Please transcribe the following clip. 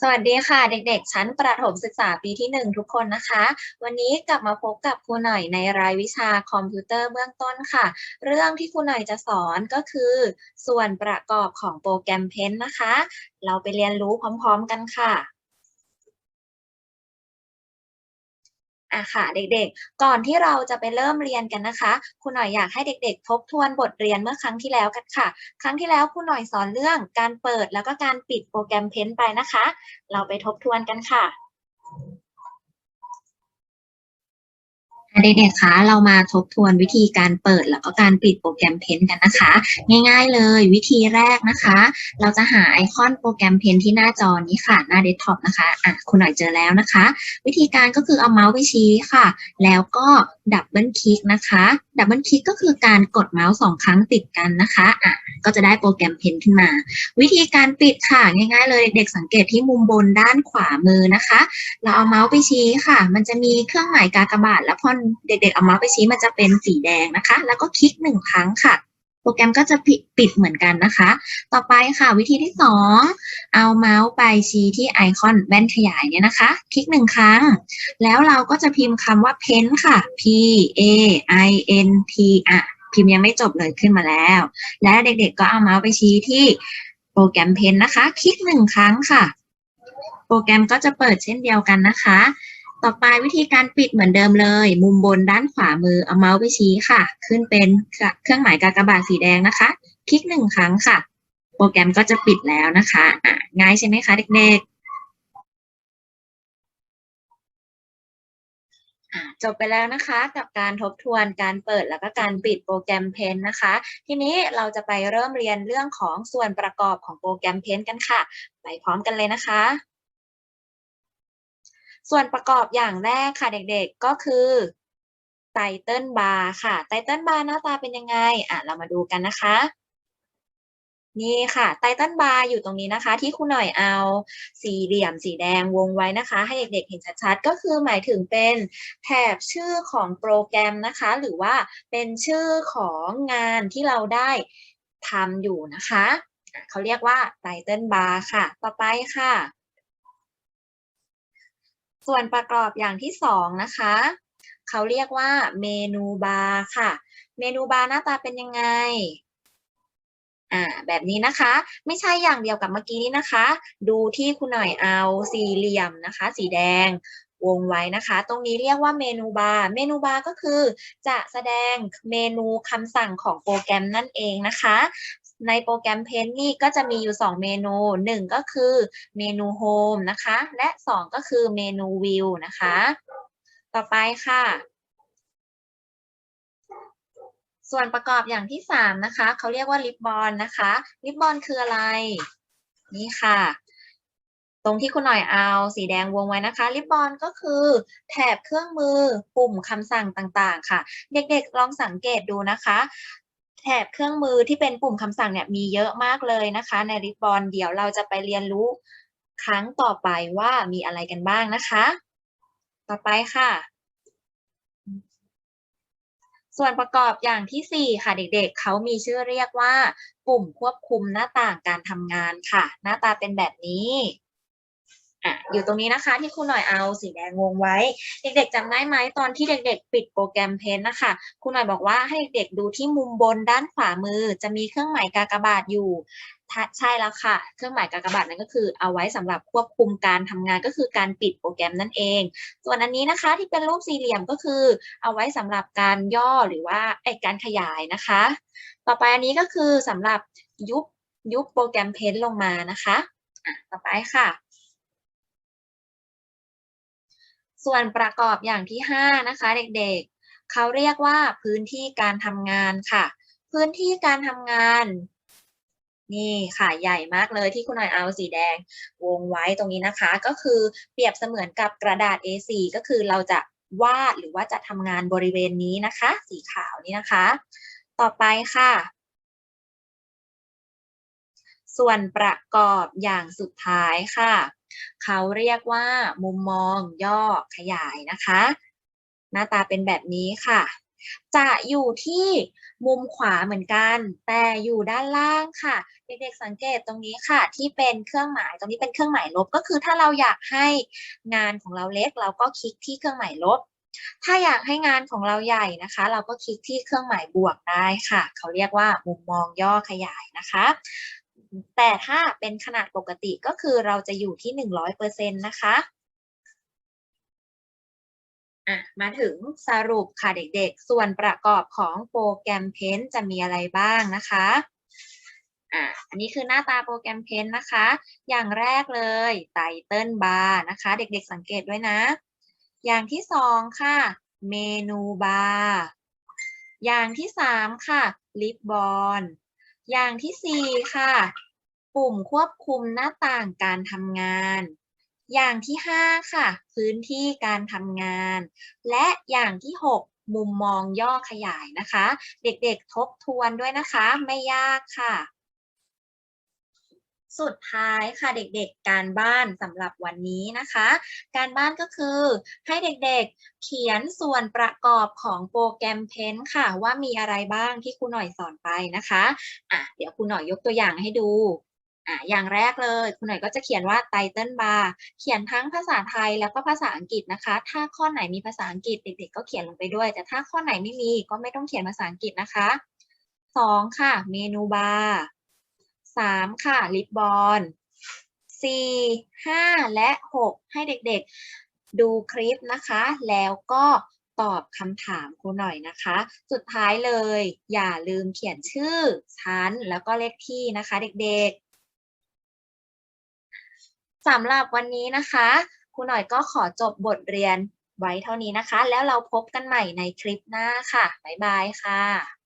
สวัสดีค่ะ เด็กๆ ชั้นประถมศึกษาปีที่ 1 ทุกคนนะคะ วันนี้กลับมาพบกับครูหน่อยในรายวิชาคอมพิวเตอร์เบื้องต้นค่ะ เรื่องที่ครูหน่อยจะสอนก็คือ ส่วนประกอบของโปรแกรมเพนนะคะ เราไปเรียนรู้พร้อมๆกันค่ะ อะค่ะเด็กๆ ก่อนที่เราจะไปเริ่มเรียนกันนะคะ คุณหน่อยอยากให้เด็กๆ ทบทวนบทเรียนเมื่อครั้งที่แล้วกันค่ะ ครั้งที่แล้วคุณหน่อยสอนเรื่องการเปิดแล้วก็การปิดโปรแกรมเพ้นไปนะคะ เราไปทบทวนกันค่ะ เด็กๆ คะเรามาทบทวนวิธีการเปิดแล้วก็การปิดโปรแกรมเพนกันนะคะ ง่ายๆเลยวิธีแรกนะคะ เราจะหาไอคอนโปรแกรมเพนที่หน้าจอนี้ค่ะ หน้าเดสก์ท็อปนะคะอะคุณหน่อยเจอแล้วนะคะ วิธีการก็คือเอาเมาส์ไปชี้ค่ะ แล้วก็ดับเบิลคลิกนะคะดับเบิลคลิกก็คือการกดเมาส์สองครั้งติดกันนะคะอะก็จะได้โปรแกรมเพนขึ้นมา วิธีการปิดค่ะง่ายๆ เลยเด็กสังเกตที่มุมบนด้านขวามือนะคะ เราเอาเมาส์ไปชี้ค่ะ มันจะมีเครื่องหมายกากบาทแล้วพอนเด็กๆเอาเมาส์ไปชี้มันจะเป็นสีแดงนะคะ แล้วก็คลิกหนึ่งครั้งค่ะ โปรแกรมก็จะปิดเหมือนกันนะคะ ต่อไปค่ะวิธีที่สองเอาเมาส์ไปชี้ที่ไอคอนแว่นขยายเนี่ยนะคะ คลิกหนึ่งครั้ง แล้วเราก็จะพิมพ์คำว่า pen ค่ะ p a i n t อะพิมพ์ยังไม่จบเลยขึ้นมาแล้ว และเด็กๆก็เอาเมาส์ไปชี้ที่โปรแกรมเพนนะคะ คลิกหนึ่งครั้งค่ะ โปรแกรมก็จะเปิดเช่นเดียวกันนะคะ ต่อไปวิธีการปิดเหมือนเดิมเลย มุมบนด้านขวามือเอาเมาส์ไปชี้ค่ะ ขึ้นเป็นเครื่องหมายกากบาทสีแดงนะคะ คลิกหนึ่งครั้งค่ะ โปรแกรมก็จะปิดแล้วนะคะะง่ายใช่ไหมคะเด็กๆจบไปแล้วนะคะกับการทบทวนการเปิดแล้วก็การปิดโปรแกรมเพนนะคะ ทีนี้เราจะไปเริ่มเรียนเรื่องของส่วนประกอบของโปรแกรมเพนกันค่ะ ไปพร้อมกันเลยนะคะ ส่วนประกอบอย่างแรกค่ะเด็กๆก็คือไตเติลบาร์ค่ะไตเติลบาร์หน้าตาเป็นยังไงอะเรามาดูกันนะคะ นี่ค่ะไตเติลบาร์อยู่ตรงนี้นะคะ ที่ครูหน่อยเอาสี่เหลี่ยมสีแดงวงไว้นะคะ ให้เด็กๆเห็นชัดๆ ก็คือหมายถึงเป็นแถบชื่อของโปรแกรมนะคะ หรือว่าเป็นชื่อของงานที่เราได้ทำอยู่นะคะอะเขาเรียกว่าไตเติลบาร์ค่ะ ต่อไปค่ะ ส่วนประกอบอย่างที่สองนะคะเขาเรียกว่าเมนูบาร์ค่ะ เมนูบาร์หน้าตาเป็นยังไงอ่าแบบนี้นะคะ ไม่ใช่อย่างเดียวกับเมื่อกี้นี้นะคะ ดูที่คุณหน่อยเอาสี่เหลี่ยมนะคะ สีแดงวงไว้นะคะ ตรงนี้เรียกว่าเมนูบาร์ เมนูบาร์ก็คือจะแสดงเมนูคำสั่งของโปรแกรมนั่นเองนะคะ ในโปรแกรมเพนนี่ก็จะมีอยู่ 2 เมนู 1 ก็คือเมนูโฮมนะคะ และ 2 ก็คือเมนูวิวนะคะ ต่อไปค่ะ ส่วนประกอบอย่างที่ 3 นะคะ เขาเรียกว่าลิปบอลนะคะ ลิปบอลคืออะไร นี่ค่ะตรงที่คุณหน่อยเอาสีแดงวงไว้นะคะลิปบอลก็คือแถบเครื่องมือปุ่มคำสั่งต่างๆ ค่ะ เด็กๆลองสังเกตดูนะคะ แถบเครื่องมือที่เป็นปุ่มคำสั่งเนี่ยมีเยอะมากเลยนะคะ ในริบบอนเดี๋ยวเราจะไปเรียนรู้ครั้งต่อไปว่ามีอะไรกันบ้างนะคะ ต่อไปค่ะ ส่วนประกอบอย่างที่ 4 ค่ะเด็กๆเขามีชื่อเรียกว่า ปุ่มควบคุมหน้าต่างการทำงานค่ะ หน้าตาเป็นแบบนี้ อะอยู่ตรงนี้นะคะที่ครูหน่อยเอาสีแดงวงไว้ เด็กๆจำได้ไหมตอนที่เด็กๆ ปิดโปรแกรมเพนนะคะครูหน่อยบอกว่าให้เด็กๆดูที่มุมบนด้านขวามือ จะมีเครื่องหมายกากบาทอยู่ใช่แล้วค่ะ เครื่องหมายกากบาทนั้นก็คือเอาไว้สำหรับควบคุมการทำงานก็คือการปิดโปรแกรมนั่นเอง ส่วนอันนี้นะคะที่เป็นรูปสี่เหลี่ยมก็คือ เอาไว้สำหรับการย่อหรือว่าไอการขยายนะคะ ต่อไปอันนี้ก็คือสำหรับยุบยุบโปรแกรมเพนลงมานะคะ อะต่อไปค่ะ ส่วนประกอบอย่างที่ 5 นะคะ เด็กๆ เขาเรียกว่าพื้นที่การทำงานค่ะ พื้นที่การทำงาน นี่ค่ะใหญ่มากเลยที่คุณหน่อยเอาสีแดง วงไว้ตรงนี้นะคะ ก็คือเปรียบเสมือนกับกระดาษ A4 ก็คือเราจะวาดหรือว่าจะทำงานบริเวณนี้นะคะ สีขาวนี้นะคะ ต่อไปค่ะ ส่วนประกอบอย่างสุดท้ายค่ะ เขาเรียกว่า มุมมองย่อขยายนะคะ หน้าตาเป็นแบบนี้ค่ะ จะอยู่ที่มุมขวาเหมือนกัน แต่อยู่ด้านล่างค่ะ เด็กๆสังเกตตรงนี้ค่ะ ที่เป็นเครื่องหมายตรงนี้เป็นเครื่องหมายลบก็คือถ้าเราอยากให้งานของเราเล็ก เราก็คลิกที่เครื่องหมายลบ ถ้าอยากให้งานของเราใหญ่นะคะ เราก็คลิกที่เครื่องหมายบวกได้ค่ะ เขาเรียกว่ามุมมองย่อขยายนะคะ แต่ถ้าเป็นขนาดปกติก็คือเราจะอยู่ที่ 100%นะคะอะมาถึงสรุปค่ะเด็กๆ ส่วนประกอบของโปรแกรม Paint จะมีอะไรบ้างนะคะอะอันนี้คือหน้าตาโปรแกรม Paint นะคะ อย่างแรกเลยไตเติลบาร์นะคะ เด็กๆสังเกตด้วยนะ อย่างที่สองค่ะ เมนูบาร์อย่างที่สามค่ะลิปบอล อย่างที่สี่ค่ะ ปุ่มควบคุมหน้าต่างการทำงาน อย่างที่ห้าค่ะ พื้นที่การทำงาน และอย่างที่หกมุมมองย่อขยายนะคะ เด็กๆทบทวนด้วยนะคะ ไม่ยากค่ะ สุดท้ายค่ะเด็กๆการบ้านสำหรับวันนี้นะคะ การบ้านก็คือให้เด็กๆเขียนส่วนประกอบของโปรแกรม Paint ค่ะ ว่ามีอะไรบ้างที่ครูหน่อยสอนไปนะคะอะเดี๋ยวครูหน่อยยกตัวอย่างให้ดูอะอย่างแรกเลยครูหน่อยก็จะเขียนว่า Title Bar เขียนทั้งภาษาไทยแล้วก็ภาษาอังกฤษนะคะ ถ้าข้อไหนมีภาษาอังกฤษเด็กๆ ก็เขียนลงไปด้วย แต่ถ้าข้อไหนไม่มีก็ไม่ต้องเขียนภาษาอังกฤษนะคะสองค่ะเมนูบาร์ สามค่ะลิปบอลสี่ห้าและหกให้เด็กๆดูคลิปนะคะ แล้วก็ตอบคำถามครูหน่อยนะคะ สุดท้ายเลย อย่าลืมเขียนชื่อชั้นแล้วก็เลขที่นะคะ เด็กๆสำหรับวันนี้นะคะครูหน่อยก็ขอจบบทเรียนไว้เท่านี้นะคะ แล้วเราพบกันใหม่ในคลิปหน้าค่ะ บ๊ายบายค่ะ